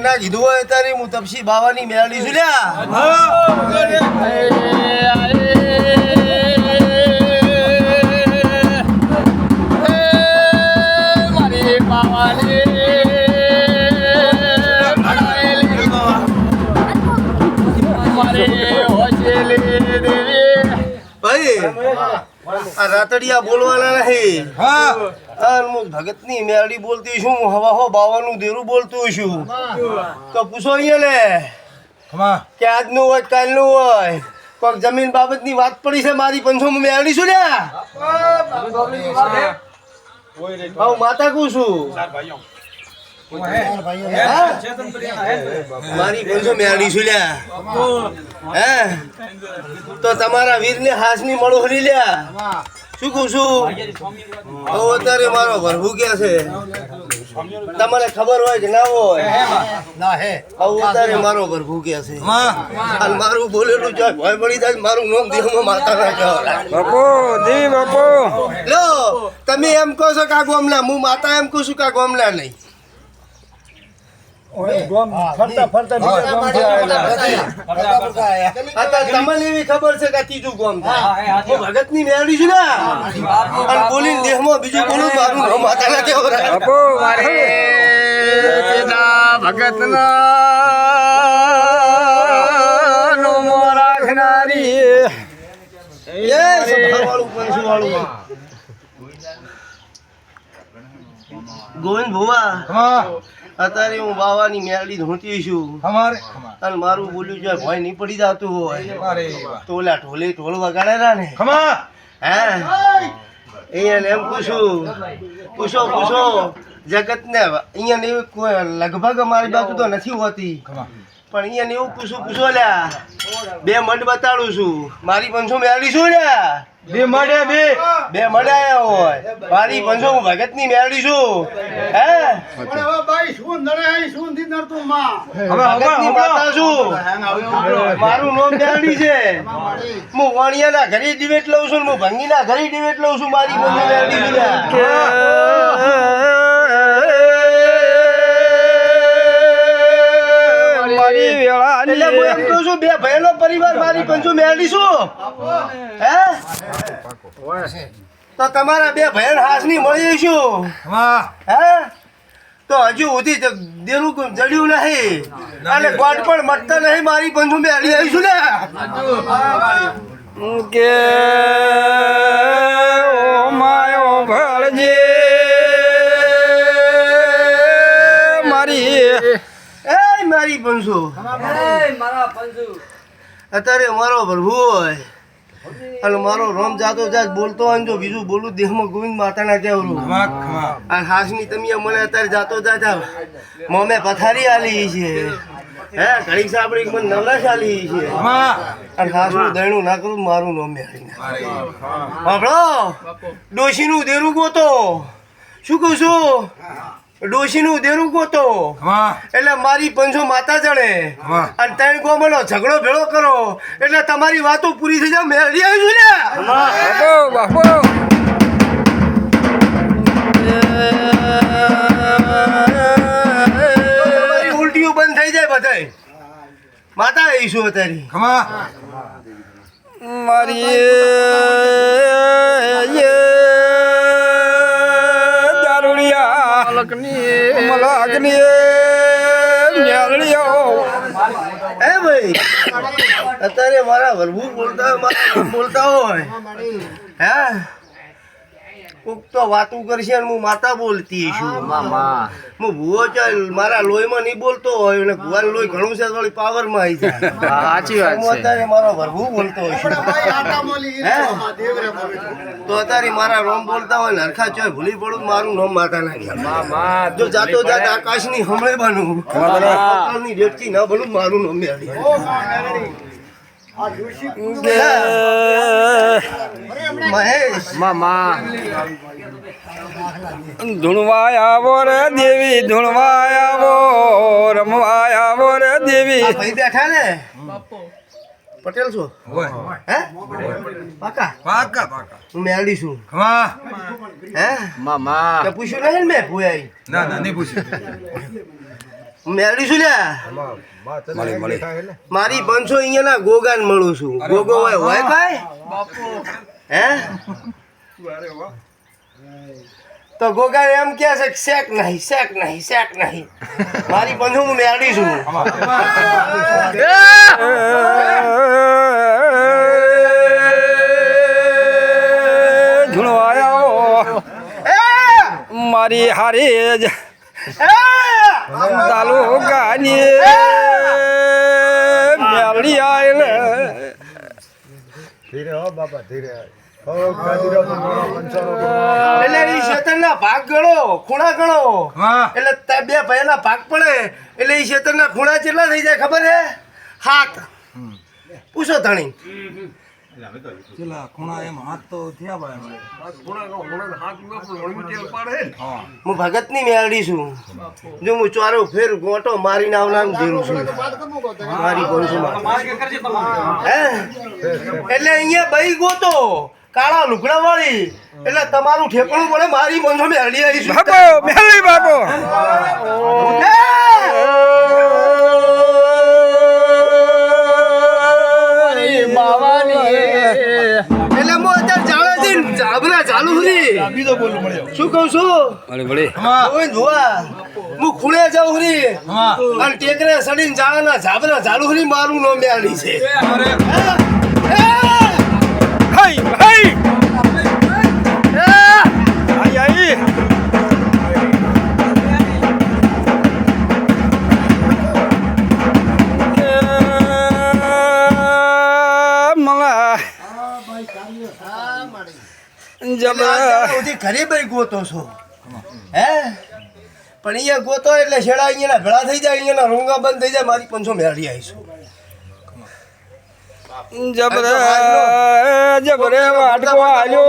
ના કીધું હોય તારી હું તપસી બાવાની મેળવી છું લ્યા. ભાઈ રાતડિયા બોલવાના નહીં. હા. હું ભગતની મેરડી બોલતી છું હવા હો બાવાનું દેરું બોલતું છું. તો પૂછો અહીંયા લે કે કે આજનું હોય કાલનું હોય? કોક જમીન બાબતની વાત પડી છે મારી પંચો મેળવી છું લ્યા હું માતા કહું છું. મારી પંચો મેરડી છું લ્યા હે? તો તમારા વીરને હાસની મળો હરી લ્યા શું કહું છું? અત્યારે મારો ભરભુ ક્યાં છે. તમને ખબર હોય કે ના હોય? આવું અત્યારે મારો ભરભુ ક્યાં છે. અને મારું બોલેલું જો ભય પડી જાય મારું નામ દેહમાં માતા ના કહેવાય બાપુ દી બાપુ. લો તમે એમ કહો છો કા ગોમલા હું માતા એમ કહું છું કા ગોમલા નહીં ફરતા ફરતા બીજા ગામથી આયેલા. આ તો તમને એવી ખબર છે કે ત્રીજું ગોમ હું મેળવી છું ને? બીજું બોલું મારું ના રાખનારી ગોવિંદ ભુવા. ખમા અત્યારે હું બાવાની મેળી ધોતી છું. અમારે અને મારું બોલ્યું જો ભય નહીં પડી જતું હોય. તો ઓલા ઢોલે ઢોલ વગાડેલા ને. ખમા! હે? અહીંયા એમ પૂછું પૂછો પૂછો જગત ને અહીંયા ને કોઈ લગભગ અમારી બાજુ તો નથી હોતી. પણ અહીંયા ને એવું પૂછું પૂછો લ્યા. બે મઢ બતાડું છું. મારી પંચો મેળવી છું લ્યા? બે મળે બે. બે મળ્યા હોય. મારી પંજો હું ભગતની મેળવી છું. હે? હવે ભગતની માતા છું. મારું નામ મેળવી છે. હું વાણિયાના ઘરે ડિબેટ લઉં છું હું ભંગી ભંગીના ઘરે ડિબેટ લઉં છું મારી પંજો મેળવી છું. પરિવાર મારી પંજુ મેળવીશું. હે? તો તમારા બે ભાઈ હાસની મળી જઈશું હે? તો હજુ સુધી દેરું જડ્યું નહીં. અને ગોટ પણ મટતા નહીં મારી પંજુ મેળવી આવીશું ને. કે ઓ માયો ભળજે. મારી એ મારી પંચો અત્યારે મારો પ્રભુ હોય. અને મારો રોમ જાતો જાત બોલતો હોય જો બીજું બોલું દેહમાં ગોવિંદ માતાના કે ખમા ખમા આ હાસની તમે મને અત્યારે જાતો જાત મોમે પથારી આલી છે. હે ઘડી સાંભળી મને નવરાશ આલી છે. અને હાસનું દયણું ના કરું મારું નામ મેળવીને અરે નું આપણો ડોશીનું દેરું ગોતો. શું કહું છું? ડોશીનું દેરું ગોતો. એટલે મારી પંચો માતા જણે. અને ત્રણ ગોમનો ઝઘડો ભેળો કરો. એટલે તમારી વાતો પૂરી થઈ જાય મેળવી આવી છું. ને બાપુ બાપુ તમારી ઉલટીઓ બંધ થઈ જાય બધાય. માતા આવીશું અત્યારે. મારી મલાકની મેળડીઓ હે ભાઈ અત્યારે મારા વરભુ બોલતા બોલતા હોય. હે? કોક તો વાતું કરશે અને હું માતા બોલતી છું. મામા. હું ભૂવો ચાલ મારા લોહીમાં નહીં બોલતો હોય અને ભૂવાનું લોહી ઘણું છે થોડી પાવરમાં આવી જાય. સાચી વાત છે. અત્યારે મારો વરભુ બોલતો હોય? તો અત્યારે મારા રોમ બોલતા હોય ને હરખા ચોય ભૂલી પડું મારું નામ માતા ના કહેવાય. જો જાતો જાત આકાશની હમણે બનું. ની રેટથી ના બનું મારું નામ મેળવી મામા. ધૂણવાય આવો રે દેવી ધૂણવાય આવો રમવાય આવો રે દેવી. આ બેઠા ને? પટેલ છો? હે? પાકા? પાકા પાકા. હું મેલડી છું. હા હે? મામા. પૂછ્યું નહીં મેં ભૂયાઈ? ના ના નહીં પૂછ્યું. હું મેલડી મારી લ્યા અહીંયા ના મારી બંસો અહીંયાના ગોગાન મળું છું ગોગો હોય હોય કાંઈ હે તો ગોગા એમ કે છે કે શેક નહીં શેક નહીં શેક નહીં મારી બંધુ હું મેળવી છું મારી હારી જ તાલુકાની મેળી આયલ. એટલે એ શેતરના ભાગ ગણો ખૂણા ગણો. હા. એટલે તે બે ભાઈના ભાગ પડે. એટલે એ શેતરના ખૂણા કેટલા થઈ જાય ખબર હે? હાથ. પૂછો ધણી. પેલા ખૂણા એમ હાથ તો થયા ભાઈ હું. ભગતની મેળડી છું. જો હું ચારો ફેર ગોટો મારીને આવનારું ધીરું છું. મારી બંસુમાં હે? એટલે અહીંયા બઈ ગોતો. કાળા લુગડા વાળી. એટલે તમારું ઠેકણું પડે મારી બંધો મેળડી આવીશું બાપો મેળી બાપો. હતી શું કહું છું? મળી મળી ઓય જોવા. હું ખૂણે જાઉં હરી. અને ટેકરે સડીને જાળાના ઝાબરા ઝાડુ હરી મારું નો મેળી છે. હે? હઈ. સુધી ઘરે બઈ ગોતો છો. હે? પણ અહીંયા ગોતો એટલે છેડા અહીંયા ભેળા થઈ જાય અહીંયા રૂંગા બંધ થઈ જાય મારી પંચો મેળી આવીશું. જબરે જબરે વાટકો આલ્યો